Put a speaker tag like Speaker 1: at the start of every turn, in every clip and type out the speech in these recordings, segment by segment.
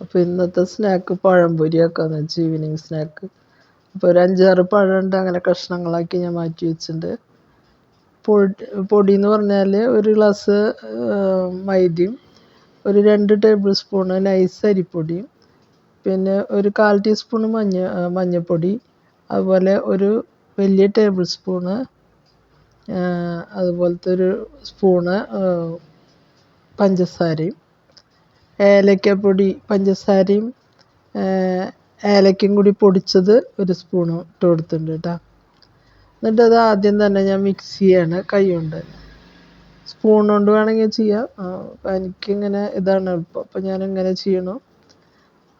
Speaker 1: അപ്പോൾ ഇന്നത്തെ സ്നാക്ക് പഴംപൊരി ആക്കാന്ന് വെച്ച് ഈവനിങ് സ്നാക്ക് അപ്പോൾ ഒരു അഞ്ചാറ് പഴമുണ്ട് അങ്ങനെ കഷ്ണങ്ങളാക്കി ഞാൻ മാറ്റി വെച്ചിട്ടുണ്ട്. പൊടി പൊടി എന്ന് പറഞ്ഞാൽ ഒരു ഗ്ലാസ് മൈദയും ഒരു രണ്ട് ടേബിൾ സ്പൂണ് നൈസ് അരിപ്പൊടിയും പിന്നെ ഒരു കാൽ ടീസ്പൂൺ മഞ്ഞ മഞ്ഞൾപ്പൊടി അതുപോലെ ഒരു വലിയ ടേബിൾ സ്പൂണ് അതുപോലത്തെ ഒരു സ്പൂണ് പഞ്ചസാരയും ഏലക്കപ്പൊടി പഞ്ചസാരയും ഏലക്കയും കൂടി പൊടിച്ചത് ഒരു സ്പൂണ് ഇട്ട് കൊടുത്തിട്ടുണ്ട് കേട്ടോ എന്നിട്ട് അത് ആദ്യം തന്നെ ഞാൻ മിക്സ് ചെയ്യാണ് കൈ കൊണ്ട്. സ്പൂൺ കൊണ്ട് വേണമെങ്കിൽ ചെയ്യാം. എനിക്കിങ്ങനെ ഇതാണ് എളുപ്പം അപ്പം ഞാൻ ഇങ്ങനെ ചെയ്യണം.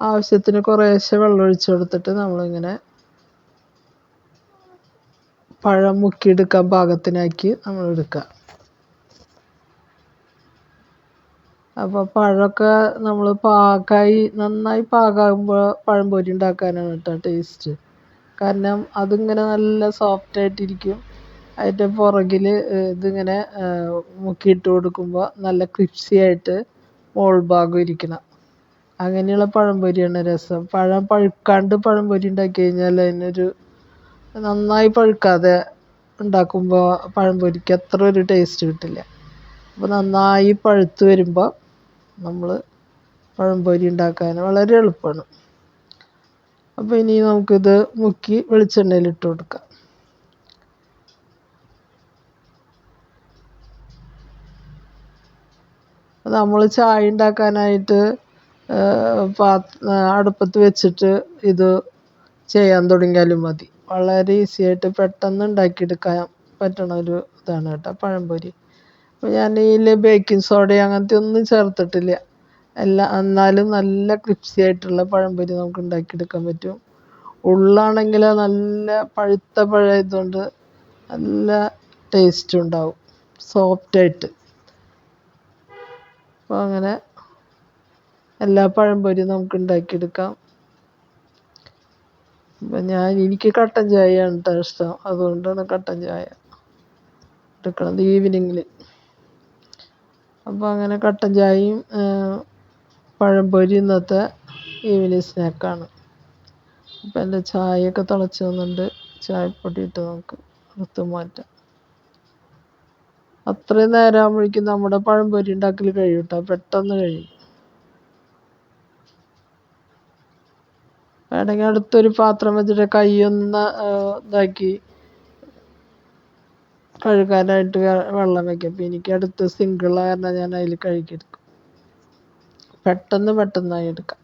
Speaker 1: ആവശ്യത്തിന് കുറേശ്ശെ വെള്ളം ഒഴിച്ചു കൊടുത്തിട്ട് നമ്മളിങ്ങനെ പഴം മുക്കിയെടുക്കാൻ പാകത്തിനാക്കി നമ്മൾ എടുക്കുക അപ്പോൾ പഴമൊക്കെ നമ്മൾ പാകായി നന്നായി പാകമാകുമ്പോൾ പഴംപൊരി ഉണ്ടാക്കാനാണ് കേട്ടോ ടേസ്റ്റ് കാരണം അതിങ്ങനെ നല്ല സോഫ്റ്റ് ആയിട്ടിരിക്കും. അതിന്റെ പുറകിൽ ഇതിങ്ങനെ മുക്കിയിട്ട് കൊടുക്കുമ്പോൾ നല്ല ക്രിപ്സി ആയിട്ട് മോൾ ഭാഗം ഇരിക്കണം. അങ്ങനെയുള്ള പഴംപൊരിയാണ് രസം. പഴം പഴുക്കാണ്ട് പഴംപൊരി ഉണ്ടാക്കി കഴിഞ്ഞാൽ അതിനൊരു നന്നായി പഴുക്കാതെ ഉണ്ടാക്കുമ്പോൾ പഴംപൊരിക്ക് അത്ര ഒരു ടേസ്റ്റ് കിട്ടില്ല. അപ്പോൾ നന്നായി പഴുത്ത് വരുമ്പോൾ നമ്മൾ പഴംപൊരി ഉണ്ടാക്കാൻ വളരെ എളുപ്പമാണ് അപ്പോൾ ഇനി നമുക്കിത് മുക്കി വെളിച്ചെണ്ണയിൽ ഇട്ട് കൊടുക്കാം. നമ്മൾ ചായ ഉണ്ടാക്കാനായിട്ട് അടുപ്പത്ത് വെച്ചിട്ട് ഇത് ചെയ്യാൻ തുടങ്ങിയാലും മതി. വളരെ ഈസി ആയിട്ട് പെട്ടെന്ന് ഉണ്ടാക്കിയെടുക്കാൻ പറ്റണ ഒരു ഇതാണ് കേട്ടോ പഴംപൊരി. അപ്പോൾ ഞാൻ ഇതിൽ ബേക്കിംഗ് സോഡ അങ്ങനത്തെ ഒന്നും ചേർത്തിട്ടില്ല. എല്ലാ എന്നാലും നല്ല ക്രിസ്പി ആയിട്ടുള്ള പഴംപൊരി നമുക്ക് ഉണ്ടാക്കിയെടുക്കാൻ പറ്റും. ഉള്ളാണെങ്കിൽ നല്ല പഴുത്ത പഴമായതുകൊണ്ട് നല്ല ടേസ്റ്റ് ഉണ്ടാവും. സോഫ്റ്റായിട്ട് അപ്പോൾ അങ്ങനെ എല്ലാ പഴംപൊരിയും നമുക്ക് ഉണ്ടാക്കിയെടുക്കാം. അപ്പം ഞാൻ എനിക്ക് കട്ടൻ ചായയാണ് കേട്ടോ ഇഷ്ടം. അതുകൊണ്ടാണ് കട്ടൻ ചായ എടുക്കണത് ഈവനിങ്ങിൽ അപ്പോൾ അങ്ങനെ കട്ടൻ ചായയും പഴംപൊരി ഇന്നത്തെ ഈവനിങ് സ്നാക്കാണ് അപ്പോൾ എന്റെ ചായയൊക്കെ തിളച്ച് വന്നിട്ടുണ്ട്. ചായപ്പൊടി ഇട്ട് നമുക്ക് എടുത്ത് മാറ്റാം. അത്രയും നേരം ആകുമ്പോഴേക്കും നമ്മുടെ പഴംപൊരി ഉണ്ടാക്കൽ കഴിയും കേട്ടോ പെട്ടെന്ന് കഴിയും. വേണമെങ്കിൽ അടുത്തൊരു പാത്രം വെച്ചിട്ട് കൈയൊന്ന് ഇതാക്കി കഴുകാനായിട്ട് വെള്ളം വയ്ക്കും അപ്പം എനിക്ക് അടുത്ത് സിങ്കിള കാരണം ഞാൻ അതിൽ കഴുകിയെടുക്കും. പെട്ടെന്ന് പെട്ടെന്നായി എടുക്കാം.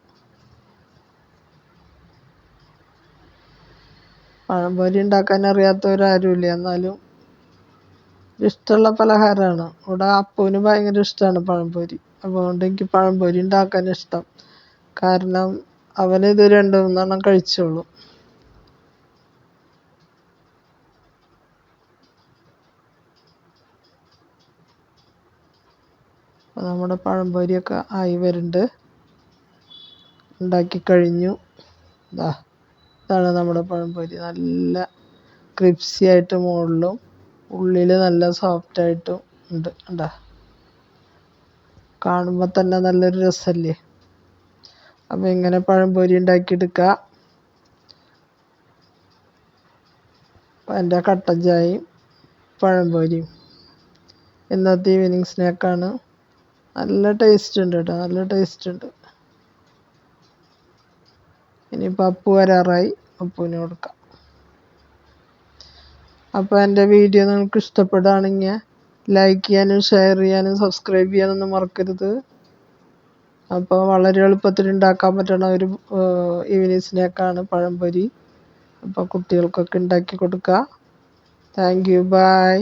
Speaker 1: പഴംപൊരി ഉണ്ടാക്കാൻ അറിയാത്തവരാരുമില്ല. എന്നാലും ഇഷ്ടമുള്ള പലഹാരമാണ്. ഇവിടെ അപ്പൂന് ഭയങ്കര ഇഷ്ടമാണ് പഴംപൊരി. അതുകൊണ്ട് എനിക്ക് പഴംപൊരി ഉണ്ടാക്കാൻ ഇഷ്ടം. കാരണം അവനിത് രണ്ട് മൂന്നെണ്ണം കഴിച്ചോളും. നമ്മുടെ പഴംപൊരിയൊക്കെ ആയി വരുന്നുണ്ട്. ഉണ്ടാക്കി കഴിഞ്ഞു. ഇതാ ഇതാണ് നമ്മുടെ പഴംപൊരി. നല്ല ക്രിപ്സി ആയിട്ട് മുകളിലും ഉള്ളിൽ നല്ല സോഫ്റ്റ് ആയിട്ടും ഉണ്ട്. ഉണ്ടാ കാണുമ്പോൾ തന്നെ നല്ലൊരു രസമല്ലേ അപ്പോൾ ഇങ്ങനെ പഴംപൊരി ഉണ്ടാക്കിയെടുക്കുക എന്റെ കട്ടൻ ചായയും പഴംപൊരിയും. ഇന്നത്തെ ഈവനിങ് സ്നാക്കാണ് നല്ല ടേസ്റ്റ് ഉണ്ട് കേട്ടോ നല്ല ടേസ്റ്റ് ഉണ്ട്. ഇനി അപ്പു വരാറായി അപ്പുവിന് കൊടുക്കാം. അപ്പോൾ എന്റെ വീഡിയോ നിങ്ങൾക്ക് ഇഷ്ടപ്പെടുകയാണെങ്കിൽ ലൈക്ക് ചെയ്യാനും ഷെയർ ചെയ്യാനും സബ്സ്ക്രൈബ് ചെയ്യാനൊന്നും മറക്കരുത്. അപ്പോൾ വളരെ എളുപ്പത്തിൽ ഉണ്ടാക്കാൻ പറ്റണ ഒരു ഈവനിങ് സ്നാക്കാണ് പഴംപൊരി. അപ്പോൾ കുട്ടികൾക്കൊക്കെ ഉണ്ടാക്കി കൊടുക്കുക. Thank you by